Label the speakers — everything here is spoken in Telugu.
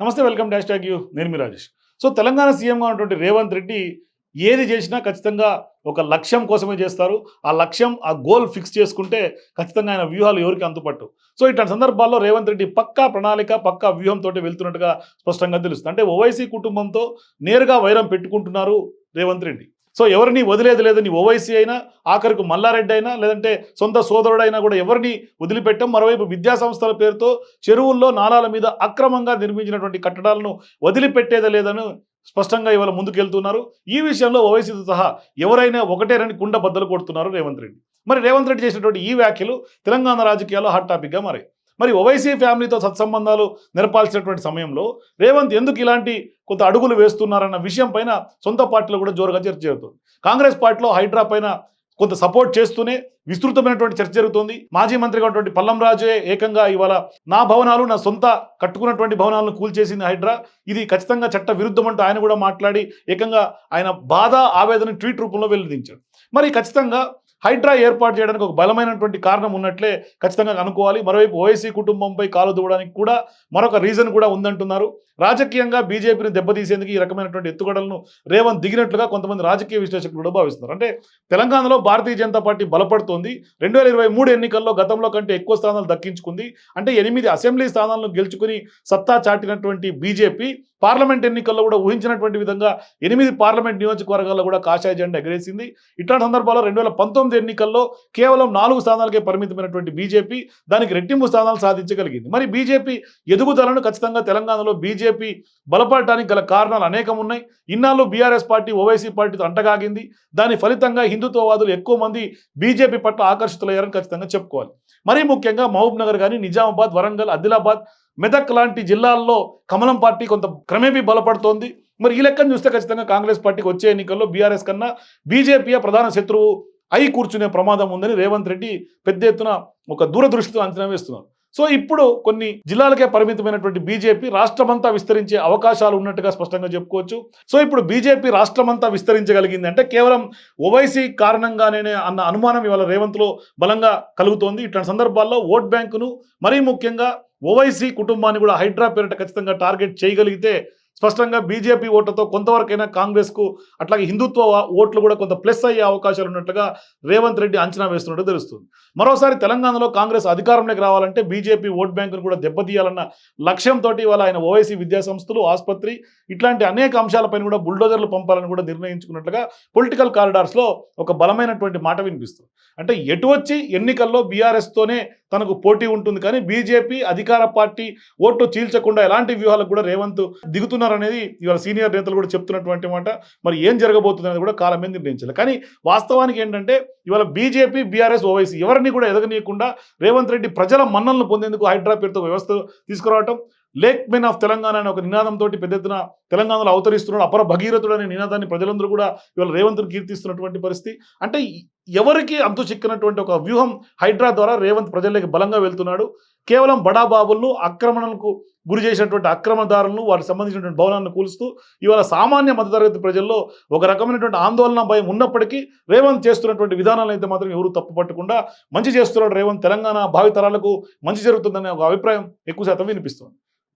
Speaker 1: నమస్తే వెల్కమ్ డాష్ ట్యాగ్ యూ. నేను మీ రాజేష్. సో తెలంగాణ సీఎంగా ఉన్నటువంటి రేవంత్ రెడ్డి ఏది చేసినా ఖచ్చితంగా ఒక లక్ష్యం కోసమే చేస్తారు. ఆ లక్ష్యం ఆ గోల్ ఫిక్స్ చేసుకుంటే ఖచ్చితంగా ఆయన వ్యూహాలు ఎవరికి అంతుపట్టు సో ఇట్లాంటి సందర్భాల్లో రేవంత్ రెడ్డి పక్కా ప్రణాళిక పక్కా వ్యూహంతో వెళ్తున్నట్టుగా స్పష్టంగా తెలుస్తుంది. అంటే ఓవైసీ కుటుంబంతో నేరుగా వైరం పెట్టుకుంటున్నారు రేవంత్ రెడ్డి. సో ఎవరిని వదిలేదు లేదని ఓవైసీ అయినా ఆఖరికి మల్లారెడ్డి అయినా లేదంటే సొంత సోదరుడైనా కూడా ఎవరిని వదిలిపెట్టం. మరోవైపు విద్యా సంస్థల పేరుతో చెరువుల్లో నాలాల మీద అక్రమంగా నిర్మించినటువంటి కట్టడాలను వదిలిపెట్టేదే లేదని స్పష్టంగా ఇవాళ ముందుకెళ్తున్నారు. ఈ విషయంలో ఓవైసీతో సహా ఎవరైనా ఒకటేనని కుండ బద్దలు కొడుతున్నారు రేవంత్ రెడ్డి. మరి రేవంత్ రెడ్డి చేసినటువంటి ఈ వ్యాఖ్యలు తెలంగాణ రాజకీయాల్లో హాట్ టాపిక్గా మారాయి. మరి ఓవైసీ ఫ్యామిలీతో సత్సంబంధాలు నెరపాల్సినటువంటి సమయంలో రేవంత్ ఎందుకు ఇలాంటి కొంత అడుగులు వేస్తున్నారన్న విషయం పైన సొంత పార్టీలో కూడా జోరుగా చర్చ జరుగుతుంది. కాంగ్రెస్ పార్టీలో హైడ్రా పైన కొంత సపోర్ట్ చేస్తూనే విస్తృతమైనటువంటి చర్చ జరుగుతుంది. మాజీ మంత్రిగా ఉన్నటువంటి పల్లం రాజే ఏకంగా ఇవాళ నా భవనాలు నా సొంత కట్టుకున్నటువంటి భవనాలను కూల్చేసింది హైడ్రా. ఇది ఖచ్చితంగా చట్ట విరుద్ధం అంటూ ఆయన కూడా మాట్లాడి ఏకంగా ఆయన బాధ ఆవేదన ట్వీట్ రూపంలో వెల్లడించాడు. మరి ఖచ్చితంగా హైడ్రా ఏర్పాటు చేయడానికి ఒక బలమైనటువంటి కారణం ఉన్నట్లే ఖచ్చితంగా అనుకోవాలి. మరోవైపు ఓవైసీ కుటుంబంపై కాలు దూవడానికి కూడా మరొక రీజన్ కూడా ఉందంటున్నారు. రాజకీయంగా బీజేపీని దెబ్బతీసేందుకు ఈ రకమైనటువంటి ఎత్తుగడలను రేవంత్ దిగినట్లుగా కొంతమంది రాజకీయ విశ్లేషకులు కూడా భావిస్తున్నారు. అంటే తెలంగాణలో భారతీయ జనతా పార్టీ బలపడుతోంది. రెండు వేల ఇరవై మూడు ఎన్నికల్లో గతంలో కంటే ఎక్కువ స్థానాలు దక్కించుకుంది. అంటే ఎనిమిది అసెంబ్లీ స్థానాలను గెలుచుకుని సత్తా చాటినటువంటి బీజేపీ పార్లమెంట్ ఎన్నికల్లో కూడా ఊహించినటువంటి విధంగా ఎనిమిది పార్లమెంట్ నియోజకవర్గాల్లో కూడా కాషాయ జెండా ఎగరేసింది. ఇట్లాంటి సందర్భాల్లో రెండు పంతొమ్మిది ఎన్నికల్లో కేవలం నాలుగు స్థానాలకే పరిమితమైనటువంటి బీజేపీ దానికి రెట్టింపు స్థానాలు సాధించగలిగింది. మరి బీజేపీ ఎదుగుదలను ఖచ్చితంగా తెలంగాణలో బీజేపీ బలపడటానికి గల కారణాలు అనేకం ఉన్నాయి ఇన్నాళ్ళు బీఆర్ఎస్ పార్టీ ఓవైసీ పార్టీతో అంటగాగింది. దాని ఫలితంగా హిందుత్వవాదులు ఎక్కువ మంది బీజేపీ పట్ల ఆకర్షితులయ్యారని ఖచ్చితంగా చెప్పుకోవాలి. మరీ ముఖ్యంగా మహబూబ్ నగర్ కానీ నిజామాబాద్ వరంగల్ ఆదిలాబాద్ మెదక్ లాంటి జిల్లాల్లో కమలం పార్టీ కొంత క్రమేపీ బలపడుతోంది. మరి ఈ లెక్కను చూస్తే ఖచ్చితంగా కాంగ్రెస్ పార్టీకి వచ్చే ఎన్నికల్లో బీఆర్ఎస్ కన్నా బీజేపీ ప్రధాన శత్రువు అయి కూర్చునే ప్రమాదం ఉందని రేవంత్ రెడ్డి పెద్ద ఎత్తున ఒక దూరదృష్టితో అంచనా వేస్తున్నారు. సో ఇప్పుడు కొన్ని జిల్లాలకే పరిమితమైనటువంటి బీజేపీ రాష్ట్రమంతా విస్తరించే అవకాశాలు ఉన్నట్టుగా స్పష్టంగా చెప్పుకోవచ్చు. సో ఇప్పుడు బీజేపీ రాష్ట్రమంతా విస్తరించగలిగింది అంటే కేవలం ఓవైసీ కారణంగానే అన్న అనుమానం ఇవాళ రేవంత్లో బలంగా కలుగుతోంది. ఇట్లాంటి సందర్భాల్లో ఓట్ బ్యాంకును మరీ ముఖ్యంగా ఓవైసీ కుటుంబాన్ని కూడా హైడ్రా పేరిట ఖచ్చితంగా టార్గెట్ చేయగలిగితే స్పష్టంగా బీజేపీ ఓట్లతో కొంతవరకైనా కాంగ్రెస్కు అట్లాగే హిందుత్వ ఓట్లు కూడా కొంత ప్లస్ అయ్యే అవకాశాలు ఉన్నట్టుగా రేవంత్ రెడ్డి అంచనా వేస్తున్నట్టు తెలుస్తుంది. మరోసారి తెలంగాణలో కాంగ్రెస్ అధికారంలోకి రావాలంటే బీజేపీ ఓట్ బ్యాంకును కూడా దెబ్బతీయాలన్న లక్ష్యంతో ఇవాళ ఆయన ఓవైసీ విద్యా సంస్థలు ఆసుపత్రి ఇట్లాంటి అనేక అంశాలపైన కూడా బుల్డోజర్లు పంపాలని కూడా నిర్ణయించుకున్నట్లుగా పొలిటికల్ కారిడార్స్లో ఒక బలమైనటువంటి మాట వినిపిస్తుంది. అంటే ఎటు వచ్చి ఎన్నికల్లో బీఆర్ఎస్తోనే తనకు పోటీ ఉంటుంది కానీ బీజేపీ అధికార పార్టీ ఓట్లు చీల్చకుండా ఎలాంటి వ్యూహాలకు కూడా రేవంత్ దిగుతున్నారనేది ఇవాళ సీనియర్ నేతలు కూడా చెప్తున్నటువంటి మాట. మరి ఏం జరగబోతుంది అనేది కూడా కాలం మీద నిర్ణయించాలి. కానీ వాస్తవానికి ఏంటంటే ఇవాళ బీజేపీ బీఆర్ఎస్ ఓవైసీ ఎవరిని కూడా ఎదగనీయకుండా రేవంత్ రెడ్డి ప్రజల మన్నలను పొందేందుకు హైడ్రా పేరుతో వ్యవస్థ తీసుకురావటం లేక్ మెన్ ఆఫ్ తెలంగాణ అనే ఒక నినాదంతో పెద్ద ఎత్తున తెలంగాణలో అవతరిస్తున్నాడు. అపర భగీరథుడు అనే నినాదాన్ని ప్రజలందరూ కూడా ఇవాళ రేవంత్ను కీర్తిస్తున్నటువంటి పరిస్థితి. అంటే ఎవరికి అంతు చిక్కినటువంటి ఒక వ్యూహం హైడ్రా ద్వారా రేవంత్ ప్రజల్లోకి బలంగా వెళ్తున్నాడు. కేవలం బడాబాబులను ఆక్రమణలకు గురి చేసినటువంటి అక్రమదారులను వారికి సంబంధించినటువంటి భవనాలను కూలుస్తూ ఇవాళ సామాన్య మధ్యతరగతి ప్రజల్లో ఒక రకమైనటువంటి ఆందోళన భయం ఉన్నప్పటికీ రేవంత్ చేస్తున్నటువంటి విధానాలు అయితే మాత్రం ఎవరు తప్పు పట్టకుండా మంచి చేస్తున్నాడు రేవంత్. తెలంగాణ భావితరాలకు మంచి జరుగుతుందనే ఒక అభిప్రాయం ఎక్కువ శాతం వినిపిస్తుంది.